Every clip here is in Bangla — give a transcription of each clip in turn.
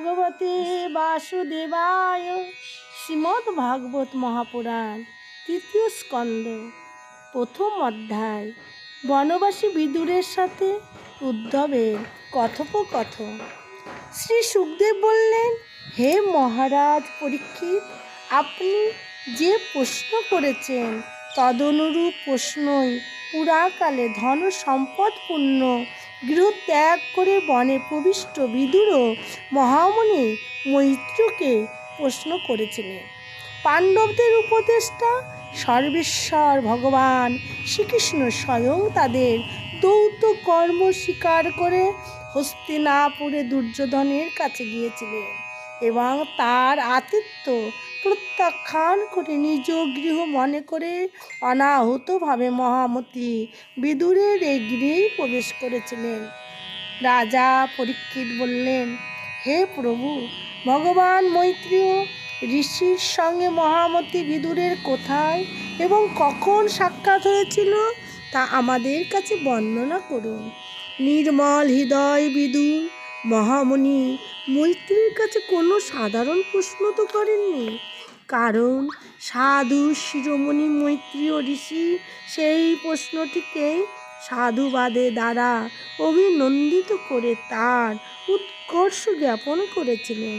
ভগবতে বাসুদেবায় শ্রীমদ্ ভাগবত মহাপুরাণ, তৃতীয় স্কন্দ, প্রথম অধ্যায়। বনবাসী বিদুরের সাথে উদ্ধবের কথোপকথন। শ্রী সুখদেব বললেন, হে মহারাজ পরীক্ষিত, আপনি যে প্রশ্ন করেছেন, তদনুরূপ প্রশ্নই পুরাকালে ধন সম্পদপূর্ণ গৃহ ত্যাগ করে বনে প্রবিষ্ট বিদুর মহামণি মৈত্রকে প্রশ্ন করেছিলেন, পাণ্ডবদের উপদেষ্টা, সর্বেশ্বর ভগবান শ্রীকৃষ্ণ স্বয়ং তাদের দৌত কর্ম স্বীকার করে হস্তিনাপুরে দুর্যোধনের কাছে গিয়েছিলেন এবং তার আতিথ্য প্রত্যাখ্যান করে নিজ গৃহ মনে করে অনাহতভাবে মহামতি বিদুরের এই গৃহেই প্রবেশ করেছিলেন। রাজা পরীক্ষিত বললেন, হে প্রভু, ভগবান মৈত্রীয় ঋষির সঙ্গে মহামতি বিদুরের কোথায় এবং কখন সাক্ষাৎ হয়েছিল তা আমাদের কাছে বর্ণনা করুন। নির্মল হৃদয় বিদুর মহামণি মৈত্রীর কাছে কোনো সাধারণ প্রশ্ন তো করেননি। কারণ সাধু শিরোমণি মৈত্রীয় ঋষি সেই প্রশ্নটিকে সাধুবাদে দ্বারা অভিনন্দিত করে তার উৎকর্ষ জ্ঞাপন করেছিলেন।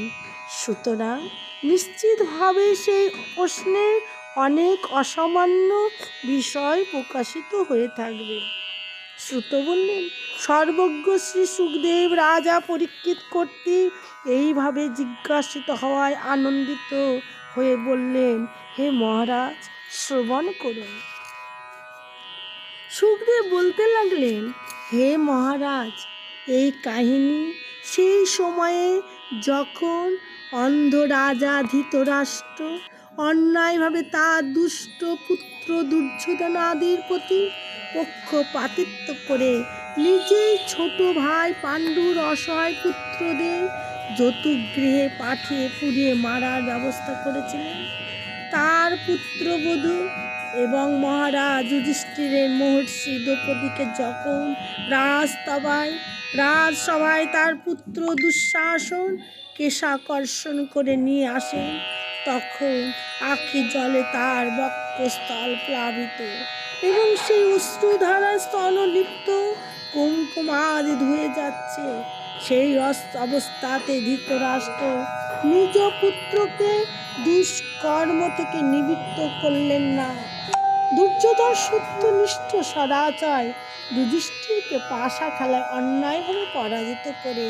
সুতরাং নিশ্চিতভাবে সেই প্রশ্নের অনেক অসামান্য বিষয় প্রকাশিত হয়ে থাকবে। শ্রুত বললেন, সর্বজ্ঞ শ্রী সুখদেব রাজা পরীক্ষিত কর্তৃক এইভাবে জিজ্ঞাসিত হওয়ায় আনন্দিত হয়ে বললেন, হে মহারাজ, শ্রবণ করুন। সুখদেব বলতে লাগলেন, হে মহারাজ, এই কাহিনী সেই সময়ে যখন অন্ধ রাজা ধৃতরাষ্ট্র অন্যায়ভাবে তার দুষ্ট পুত্র দুর্যোধন আদির প্রতি পক্ষপাতিত্ব করে নিজেই ছোট ভাই পাণ্ডুর অসহায় পুত্রদের যতুগৃহে পাঠিয়ে পুড়িয়ে মারার ব্যবস্থা করেছিলেন। তার পুত্রবধূ এবং মহারাজ যুধিষ্ঠিরের মহর্ষি দ্রৌপদীকে যখন রাজসভায় রাজসভায় তার পুত্র দুঃশাসন, কেশাকর্ষণ করে নিয়ে আসেন, তখন আখি জলে তার বক্ষস্থল প্লাবিত এবং সেই অশ্রুধারা স্তনলিপ্ত কুমকুমাদি ধুয়ে যাচ্ছে। সেই অবস্থাতে ধৃতরাষ্ট্র নিজ পুত্রকে দুষ্কর্ম থেকে নিবৃত্ত করলেন না। দুর্যোধন সত্যনিষ্ঠ সদাচার যুধিষ্ঠিরকে পাশা খেলায় অন্যায়ভাবে পরাজিত করে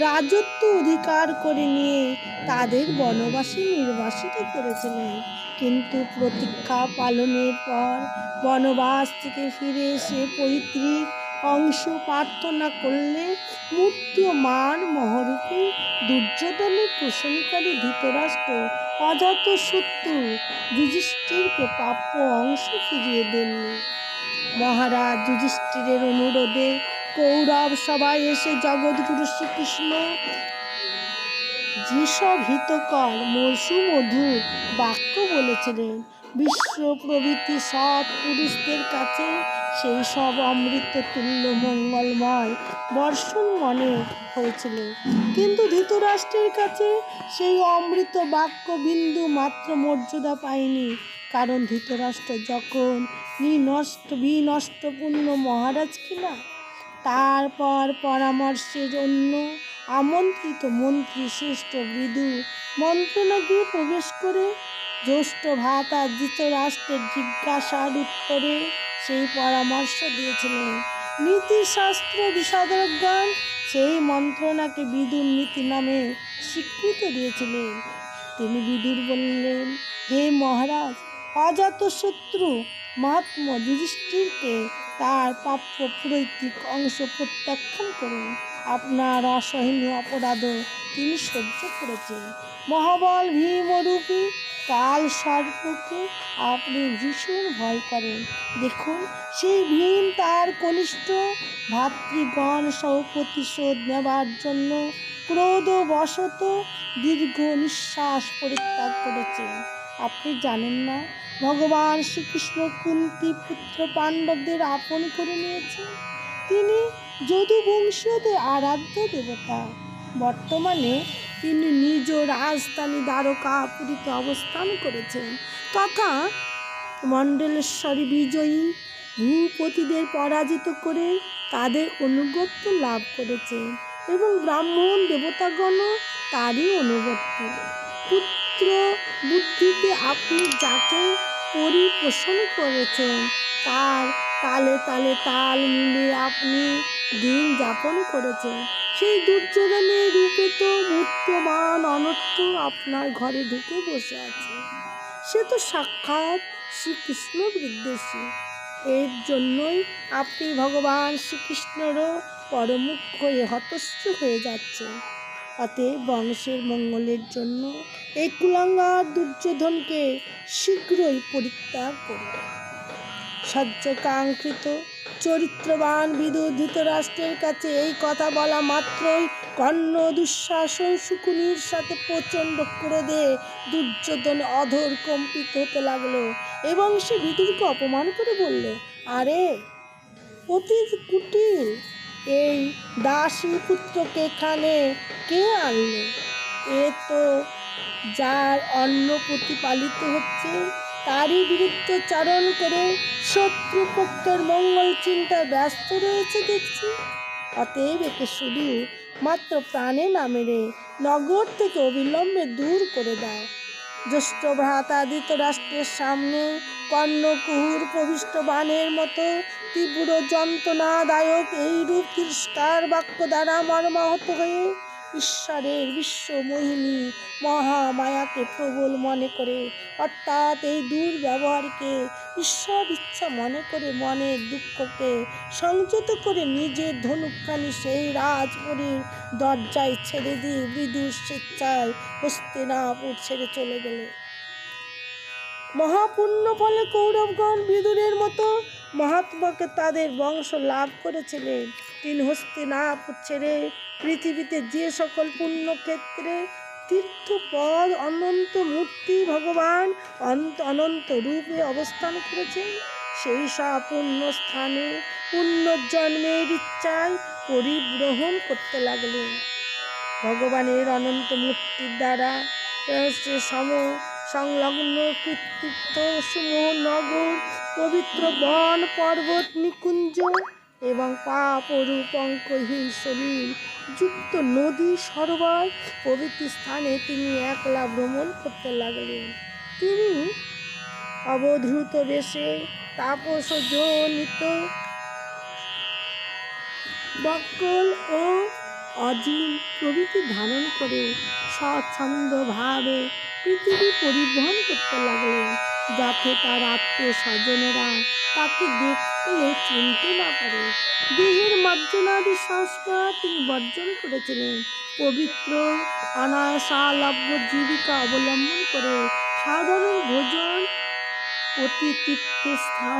রাজত্ব অধিকার করে নিয়ে তাদের বনবাসী নির্বাসিত করেছিলেন। কিন্তু প্রতীক্ষা পালনের পর বনবাস থেকে ফিরে এসে পৈতৃক অংশ প্রার্থনা করলে মূর্তিমান মহরূপী দুর্যোধনের পোষণকারী ধৃতরাষ্ট্র অজাত শত্রু যুধিষ্ঠিরকে প্রাপ্য অংশ ফিরিয়ে দেননি মহারাজ যুধিষ্ঠিরের অনুরোধে কৌরব সবাই এসে জগৎগুরু শ্রীকৃষ্ণ যেসব হিতকর মধুর বাক্য বলেছিলেন, বিশ্ব প্রভৃতি সৎ পুরুষদের কাছে সেই সব অমৃত তুল্য মঙ্গলময় বর্ষণ মনে হয়েছিল। কিন্তু ধৃতরাষ্ট্রের কাছে সেই অমৃত বাক্য বিন্দু মাত্র মর্যাদা পায়নি। কারণ ধৃতরাষ্ট্র যখন নিনষ্ট, বিনষ্টপূর্ণ মহারাজ কিনা, তারপর পরামর্শের জন্য আমন্ত্রিত মন্ত্রী শ্রেষ্ঠ বিদু মন্ত্রণা গিয়ে প্রবেশ করে জ্যৈষ্ঠ ভাতা ধৃতরাষ্ট্রের জিজ্ঞাসার উত্তরে সেই পরামর্শ দিয়েছিলেন। নীতিশাস্ত্র বিষাদজ্ঞান সেই মন্ত্রণাকে বিদুর নীতি নামে স্বীকৃতি দিয়েছিলেন। তিনি বিদুর বললেন, হে মহারাজ, অজাত শত্রু মহাত্ম যুধিষ্ঠিরকে তার প্রাপ্য পুরৈতিক অংশ প্রত্যাখ্যান করুন। আপনার অসহনীয় অপরাধও তিনি সহ্য করেছেন। মহাবল ভীমরূপী কাল সর্পকে আপনি ভীষণ ভয় করেন। দেখুন, সেই ভীম তার কনিষ্ঠ ভাতৃগণ সহ প্রতিশোধ নেবার জন্য ক্রোধবশত দীর্ঘ নিঃশ্বাস পরিত্যাগ করেছেন। আপনি জানেন না, ভগবান শ্রীকৃষ্ণ কুন্তি পুত্র পাণ্ডবদের আপন করে নিয়েছেন। তিনি যদুবংশীয়দের আরাধ্য দেবতা। বর্তমানে তিনি নিজ রাজধানী দ্বারকাপুরীতে অবস্থান করেছেন। তথা মণ্ডলেশ্বরী বিজয়ী ভূপতিদের পরাজিত করে তাদের অনুগত্য লাভ করেছেন এবং ব্রাহ্মণ দেবতাগণও তারই অনুগত্য। পুত্র বুদ্ধিতে আপনি যাকে পরিপোষণ করেছেন, তার তালে তালে তাল মিলে আপনি দিন যাপন করেছেন। সেই দুর্যোধনের রূপে তো মূর্তমান অনর্থ আপনার ঘরে ঢুকে বসে আছে। সে তো সাক্ষাৎ শ্রীকৃষ্ণ বিদ্বেষী। এর জন্যই আপনি ভগবান শ্রীকৃষ্ণেরও পরমুখ হয়ে হতশ্র হয়ে যাচ্ছেন। অতএব বংশের মঙ্গলের জন্য এই কুলাঙ্গার দুর্যোধনকে শীঘ্রই পরিত্যাগ করুন। সহ্যকাঙ্ক্ষিত চরিত্রবান বিদু ধৃতরাষ্ট্রের কাছে এই কথা বলা মাত্রই কর্ণ দুঃশাসন শুকুনির সাথে প্রচণ্ড ক্রোধে দুর্যোধন অধর কম্পিত হতে লাগল এবং সে বিদুরকে অপমান করে বলল, আরে অতি কুটিল, এই দাসী পুত্রকে এখানে কে আনলো? এ তো যার অন্ন প্রতিপালিত হচ্ছে তারই বিরুদ্ধে চারণ করে শত্রুপক্ষের মঙ্গল চিন্তায় ব্যস্ত রয়েছে দেখছি। অতএব একে শুধু মাত্র প্রাণে না মেরে নগর থেকে অবিলম্বে দূর করে দাও। জ্যেষ্ঠ ভ্রাতা ধৃতরাষ্ট্রের সামনে কর্ণকুহুর প্রবিষ্ট বাণের মতো তীব্র যন্ত্রণাদায়ক এই রূপ তিরস্কার বাক্য দ্বারা মর্মাহত হয়ে ঈশ্বরের বিশ্বমোহিনী মহামায়াকে প্রবল মনে করে। অর্থাৎ এই দুর্ব্যবহারকে ঈশ্বর ইচ্ছা মনে করে মনের দুঃখকে সংযত করে নিজের ধনুকখানি সেই রাজপুরীর দরজায় ছেড়ে দিয়ে বিদুর স্বেচ্ছায় হস্তিনাপুর ছেড়ে চলে গেল। মহাপুণ্য ফলে কৌরবগণ বিদুরের মতো মহাত্মাকে তাদের বংশ লাভ করেছিলেন তিনি হস্তিনাপুর ছেড়ে পৃথিবীতে যে সকল পুণ্যক্ষেত্রে তীর্থপদ, অনন্ত মূর্তি ভগবান অন্ত অনন্ত রূপে অবস্থান করেছেন সেই সব পুণ্য স্থানে পুণ্যজন্মের ইচ্ছায় পরিগ্রহণ করতে লাগলেন। ভগবানের অনন্ত মূর্তির দ্বারা সম, সংলগ্ন কৃতিত্ব সমূহ নগর পবিত্র বন, পর্বত, নিকুঞ্জ এবং পাপ ও রূপঙ্কহীন সলিল। যুক্ত নদী সরোবর প্রভৃতি স্থানে তিনি একলা ভ্রমণ করতে লাগলেন। তিনি অবধূত বেশে তাপস জনিত বক্কল ও অজিন প্রভৃতি ধারণ করে স্বচ্ছন্দভাবে পৃথিবী পরিবহন করতে লাগলেন। যাতে তার আত্মীয় স্বজনেরা তাকে দেখলে চিনতে না পারে। দেহের মার্জনাদি সংস্কার তিনি বর্জন করেছিলেন। পবিত্র, অনায়াসালভ্য জীবিকা অবলম্বন করে সাধারণ ভোজন প্রতি তীর্থে স্থান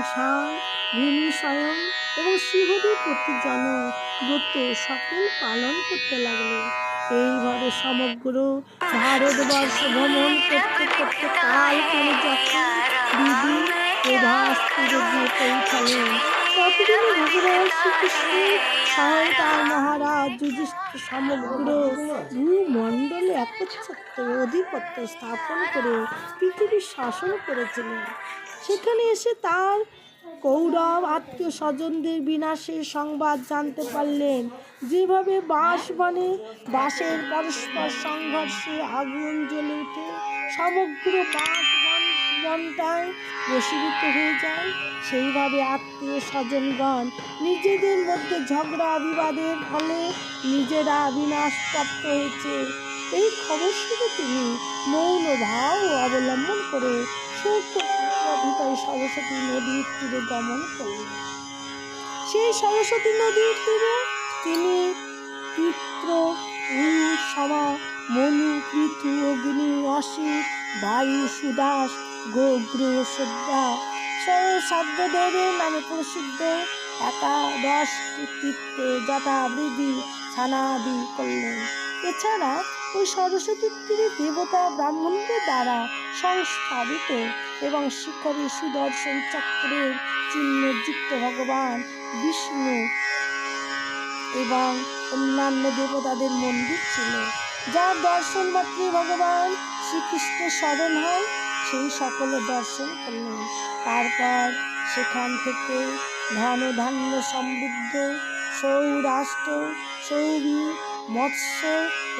ভূমি স্বয়ং এবং শিহরি প্রতি জন ব্রত সকল পালন করতে লাগল। এইভাবে সমগ্র ভারতবর্ষ ভ্রমণ করতে করতে সমগ্র ভূমণ্ডলে একচ্ছত্র অধিপত্য স্থাপন করে পৃথিবীর শাসন করেছিলেন। সেখানে এসে তার কৌরব, আত্মীয় স্বজনদের বিনাশের সংবাদ জানতে পারলেন। যেভাবে বাঁশ বনে বাঁশের পরস্পর সংঘর্ষে আগুন জ্বলে উঠে সমগ্র বাঁশ বনটায় প্রসীভূত হয়ে যায়। সেইভাবে আত্মীয় স্বজনগণ নিজেদের মধ্যে ঝগড়া বিবাদের ফলে নিজেরা বিনাশপ্রাপ্ত হয়েছে। এই খবর শুনে তিনি মৌন ভাব অবলম্বন করে সৌখ্যভিতরে সরস্বতী নদীর তীরে গমন করলেন। সেই সরস্বতী নদীর তীরে তিনি পিত্র উ সমা মনু, পৃথু, অগ্নি, অসিত, বায়ু, সুদাস সাধ্যদেবের নামে প্রসিদ্ধ একাদশ তীর্থে যথাবৃদ্ধি ছানাদি করলেন। এছাড়া ওই সরস্বতী তীরে দেবতা ব্রাহ্মণদের দ্বারা সংস্থাপিত এবং শিখরে সুদর্শন চক্রের চিহ্নযুক্ত ভগবান বিষ্ণু এবং অন্যান্য দেবতাদের মন্দির ছিল, যার দর্শন মাত্রই ভগবান শ্রীকৃষ্ণের স্মরণ হয়। সেই সকলের দর্শন করলেন তারপর সেখান থেকে ধন ধান্য সমৃদ্ধ, সৌরাষ্ট্র, সৌরি, মৎস্য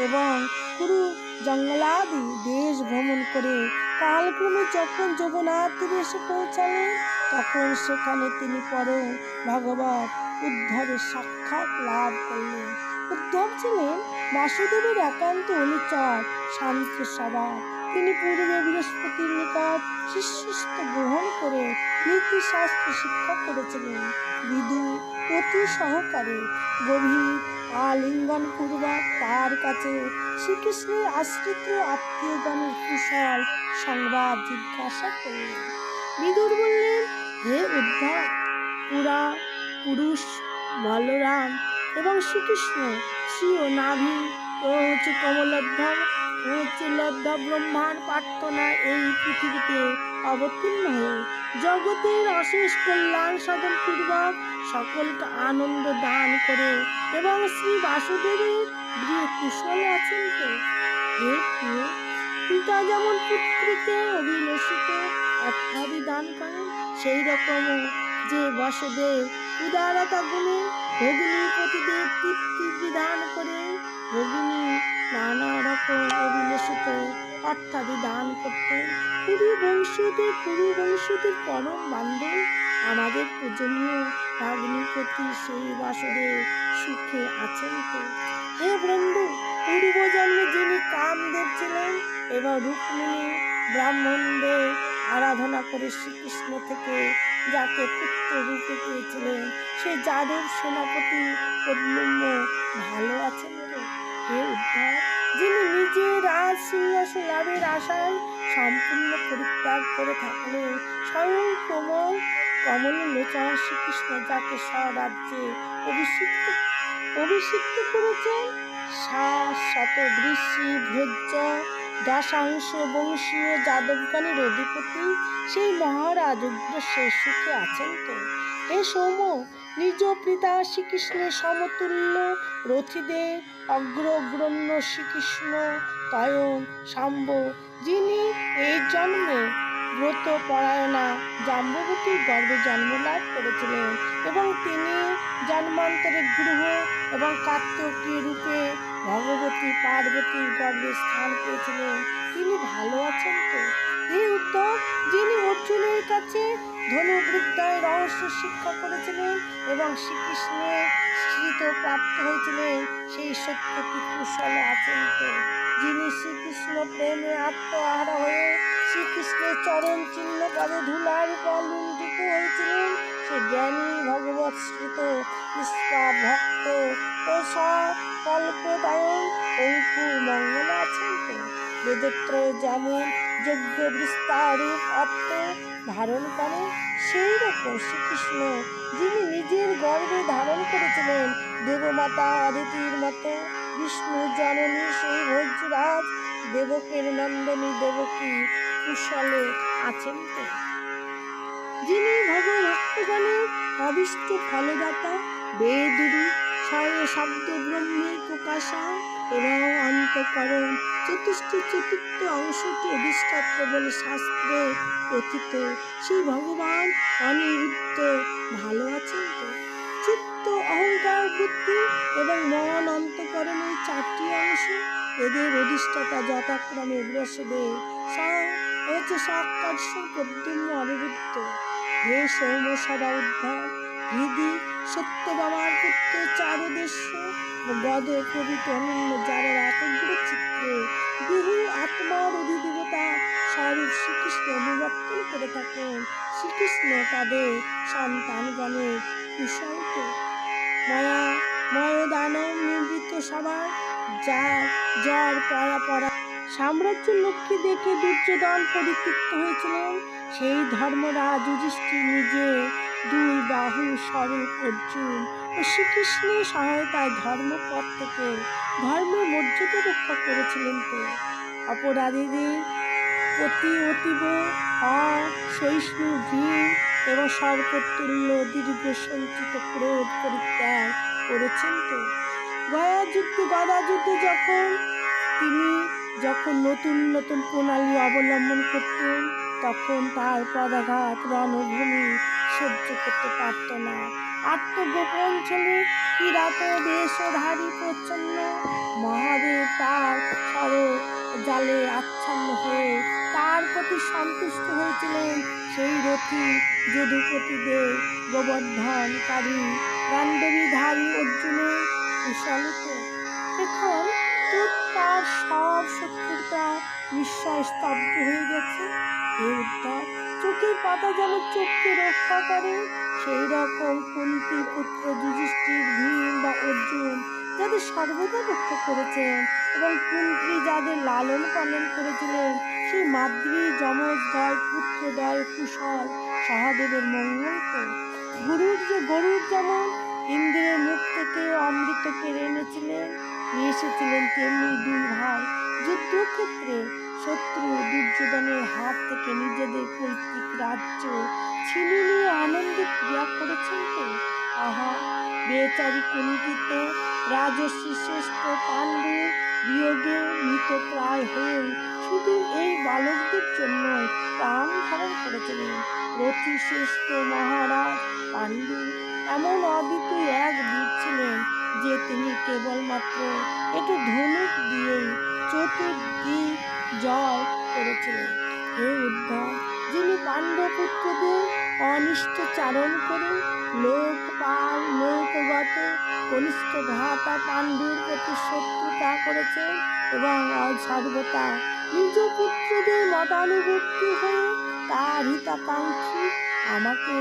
এবং কুরু জঙ্গলাদি দেশ ভ্রমণ করে কালক্রমে যখন যমুনাতীরে এসে পৌঁছালেন, তখন সেখানে তিনি পরম ভগবত উদ্ধবের সাক্ষাৎ লাভ করলেন। উদ্ধব ছিলেন বাসুদেবের একান্ত অনুচর, শান্ত স্বভাব। তিনি পূর্বে বৃহস্পতির নিকট শিষ্যস্ত গ্রহণ করে নীতিশাস্ত্র শিক্ষা করেছিলেন। বিদু অতি সহকারে গভীর আলিঙ্গন পূর্বক তার কাছে শ্রীকৃষ্ণের আশ্রিত আত্মীয়গণের কুশল সংবাদ জিজ্ঞাসা করলেন। বিদুর বললেন, হে উদ্ধার পুরা, পুরুষ, বলরাম এবং শ্রীকৃষ্ণ শ্রী ও নাভি, ও হচ্ছে ও লদ্ধ ব্রহ্মার প্রার্থনা এই পৃথিবীতে অবতীর্ণ হয়ে জগতের অশেষ কল্যাণ সাধন পূর্বক সকলকে আনন্দ দান করে এবং শ্রী বাসুদেবের গৃহে কুশল আছেন তো? হে প্রিয় পিতা যেমন পুত্রকে অভিলষিত অর্থাদি দান করেন, সেই রকমও যে বসুদেব উদারতা গুণে ভগিনী পতিদের তৃপ্তি বিধান করে, ভগিনী নানা রকম অভিলষিত অর্থাদি দান করতেন পুরী বংশীয়দের পুরী বংশীয়দের পরম বান্ধব, আমাদের পূজনীয় অগ্নিপতি সেই বাসুদেব সুখে আছেন তো? হে বন্ধু পূর্বজন্মে যিনি কামদেব ছিলেন এবং রুক্মিণী ব্রাহ্মণদের আরাধনা করে শ্রীকৃষ্ণ থেকে যাকে পুত্র রূপে পেয়েছিলেন, সে যাদব সেনাপতি পদ্মম্য ভালো আছেন তো? হে উদ্ধার, যিনি নিজে রাজ সিংহাসন লাভের আশায় সম্পূর্ণ পরিত্যাগ করে থাকলেন স্বয়ং কোমল কমল লোচন শ্রীকৃষ্ণ, যাকে স্বরাজ্যে অভিষিক্ত অভিষিক্ত করেছেন শত দৃশ্যি ভোজ্য, দশাংশ বংশীয় যাদবগণের অধিপতি। সেই মহারাজ উগ্রসের সুখে আছেন তো? হে সৌম নিজ পিতা শ্রীকৃষ্ণের সমতুল্য রথিদের অগ্রগ্রণ্য শ্রীকৃষ্ণ তয়ন শাম্ব যিনি এই জন্মে ব্রত পরায়ণা জাম্ববতীর গর্ভে জন্মলাভ করেছিলেন এবং তিনি জন্মান্তরের গৃহ এবং কার্তকী রূপে ভগবতী পার্বতীর গর্ভে স্থান পেয়েছিলেন। তিনি ভালো আছেন তো? এই উত্তর, যিনি অর্জুনের কাছে ধনুবৃদ্ধায় রহস্য শিক্ষা করেছিলেন এবং শ্রীকৃষ্ণের স্মৃত প্রাপ্ত হয়েছিলেন, সেই সত্যটি কুশলে আছেন তো যিনি শ্রীকৃষ্ণ প্রেমে আত্মহারা হয়ে শ্রীকৃষ্ণের চরণ চিহ্ন পদে ধুলার উপর হয়েছিলেন, সে জ্ঞানী ভগবৎ স্মৃত নিষ্পা ভক্ত ও সকল্পদায়ন অঙ্কুর মঙ্গল বেদত্র যেমন যজ্ঞ বিস্তারূপ অর্থ ধারণ করে সেই রকম শ্রীকৃষ্ণ, যিনি নিজের গর্ভে ধারণ করেছিলেন, দেবমাতা অদিতির মতো, বিষ্ণু জননী সেই ভোজরাজ, দেবকের নন্দনী দেবকী কুশলে আছেন তো যিনি ভগভক্তগণের অবিষ্ট ফলদাতা, বেদুরী শব্দ ব্রহ্মের প্রকাশা এবং অন্তকরণ চতুষ্টি চতুর্থ অংশটি অধিষ্ঠাত্র বলে শাস্ত্রে কথিত। সেই ভগবান অনিরুদ্ধ ভালো আছেন তো? চিত্ত অহংকার বুদ্ধি এবং মন অন্তকরণের চারটি অংশ এদের অধিষ্ঠাতা যথাক্রমে বৃহস্পদেব হচ্ছে সাক্ষাৎ প্রদ্যুম্ন অনিরুদ্ধ। হে সৌম সভা উদ্ধার হৃদি সত্যবামার পুত্র চারুদেশ্য গদ প্রভৃতি অনন্য যারা একগ্র চিত্রে দেহু আত্মার অধিদেবতা স্বরূপ শ্রীকৃষ্ণ অনুবর্তন করে থাকেন। শ্রীকৃষ্ণ তাদের সন্তানগণের কুশলক মায়া ময় দানব নির্বৃত্ত সবার যার জ্বর পড়া পড়া সাম্রাজ্য লক্ষ্মী দেখে দুর্যোধন পরিতৃপ্ত হয়েছিলেন। সেই ধর্মরাজ যুধিষ্ঠির নিজে দুই বাহু স্বরূপ অর্জুন ও শ্রীকৃষ্ণের সহায়তায় ধর্মপথ থেকে ধর্ম মর্যাদা রক্ষা করেছিলেন তো। অপরাধীদের প্রতি অতীব অসহিষ্ণু ভীম এবং সর্বতুল্য দীর্ঘ সঞ্চিত ক্রোধ পরিত্যাগ করেছেন তো। গয়া যুদ্ধ গদা যুদ্ধে যখন তিনি যখন নতুন নতুন প্রণালী অবলম্বন করতেন, তখন তার পদাঘাত রণভূমি সহ্য করতে পারত না। আত্মগোপন ছেলে কিরাত বেশধারী প্রচ্ছন্ন। মহাদেব তার সর জালে আচ্ছন্ন হয়ে তার প্রতি সন্তুষ্ট হয়েছিলেন সেই রথী যদুপতিদেব গোবর্ধনকারী গান্ডবীধারী অর্জুনের কুশলিত। এখন তো তার সব শত্রুতা নিঃশ্বাস স্তব্ধ হয়ে গেছে। এ উদ্ধার চোখের পাতা যেন চোখকে রক্ষা করে। সেই রকম কুন্তি পুত্র যুধিষ্ঠির, ভীম বা অর্জুন যাদের সর্বদা রক্ষা করেছেন এবং কুন্ত্রী যাদের লালন পালন করেছিলেন, সেই মাদ্রি যমজদয় পুত্রদয় কুশল সহদেবের মঙ্গল তো। গুরুর যে গরুর যেমন ইন্দ্রের মুখ থেকে অমৃত কেড়ে এনেছিলেন, নিয়ে এসেছিলেন তেমনি দুই ভাই। যুদ্ধক্ষেত্রে শত্রু দুর্যোধনের হাত থেকে নিজেদের পৈতৃক রাজ্য ছিনিয়ে নিয়ে আনন্দে ক্রিয়া করেছেন তো আহা, বেচারি কুণ্ঠিত রাজস্বী শ্রেষ্ঠ পাণ্ডু বিয়োগে মৃত প্রায় হয়ে শুধু এই বালকদের জন্য প্রাণ ধারণ করেছিলেন। রথী শ্রেষ্ঠ মহারাজ, পাণ্ডু, এমন অদ্বিতীয় এক বীর ছিলেন যে তিনি কেবলমাত্র একটু ধনুক দিয়েই চতুর্দিক জয় করেছিলেন। হে উদ্ধার যিনি পাণ্ডবপুত্রদের অনিষ্ট চারণ করে লোকপাল লোকগত কনিষ্ঠ ভ্রাতা পাণ্ডুর প্রতি শত্রুতা করেছেন এবং সর্বতা নিজ পুত্রদের মতানুবর্তী হয়ে তার হিতাকাঙ্ক্ষী আমাকে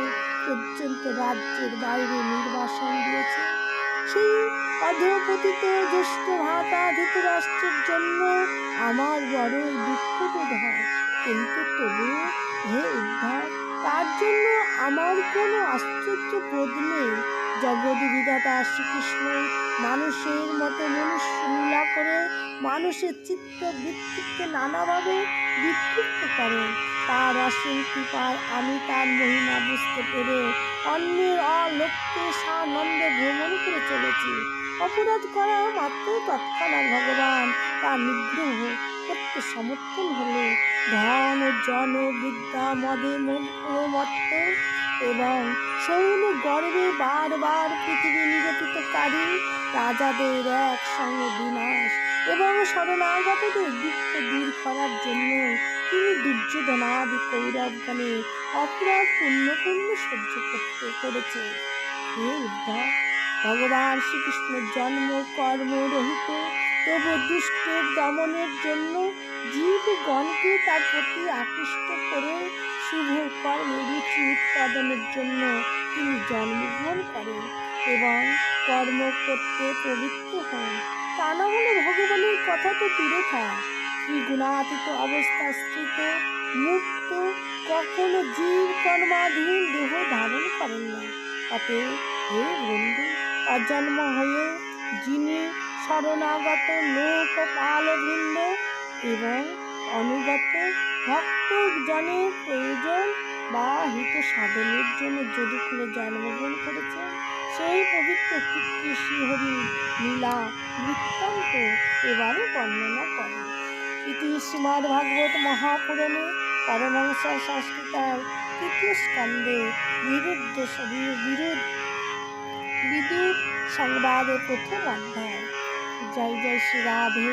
পর্যন্ত রাজ্যের বাইরে নির্বাসন দিয়েছে। সেই অধপতিত জ্যেষ্ঠ ভাতা ধৃতরাষ্ট্রের জন্য আমার বড় দুঃখ বোধ হয়। কিন্তু তবুও হে উদ্ধার, তার জন্য আমার কোনো আশ্চর্য বোধ নেই। জগৎ বিধাতা শ্রীকৃষ্ণ, মানুষের মতো মনুষ্য লীলা করে মানুষের চিত্ত বৃত্তিকে নানাভাবে বিক্ষিপ্ত করে। তার অসীম কৃপায় আমি তার মহিমা বুঝতে পেরে অন্যের অলক্ষ্যে সানন্দে ভ্রমণ করে চলেছি। অপরাধ করা মাত্র তৎক্ষণাৎ ভগবান। তার নিগ্রহ করতে সমর্থন হলে ধন, জন, বিদ্যা, মদে মত্ত এবং সৌন গর্বে বারবার পৃথিবী নিরূপিতকারী রাজাদের একসঙ্গে বিনাশ এবং শরণাগতদের দুঃখ দূর করার জন্য তিনি দুর্যোধনাদি কৌরবগণে অপরাধ পুণ্য পুণ্য সহ্য করতে করেছে হে উদ্ধব ভগবান শ্রীকৃষ্ণের জন্ম, কর্ম রহিত। তবু দুষ্টের দমনের জন্য জীবগণকে তার প্রতি আকৃষ্ট করে শুভ কর্মে রুচি উৎপাদনের জন্য তিনি জন্মগ্রহণ করেন এবং কর্ম করতে পবিত্র হন। তা না হলে ভগবানের কথা তো দূরে থাক। ত্রিগুণাতীত অবস্থা স্থিত মুক্ত কখনো জীব কর্মাধীন দেহ ধারণ করেন না। অতএব হে বন্ধু অজন্ম হয়ে যিনি শরণাগত লোক পালবৃন্দ এবং অনুগত ভক্তজনের প্রয়োজন বা হিত সাধনের জন্য যদুকুলে জন্মগ্রহণ করেছে সেই পবিত্র শ্রীহরি লীলা বৃত্তান্ত এবারে বর্ণনা করে ইতি শ্রীমদ্ ভাগবত মহাপুরাণে পরমংস সংস্কৃতার তৃতীয় স্কন্ধে বিরুদ্ধ বিরোধ বিদুর সংবাদে প্রথম অধ্যায়। জয় জয় শ্রী রাধে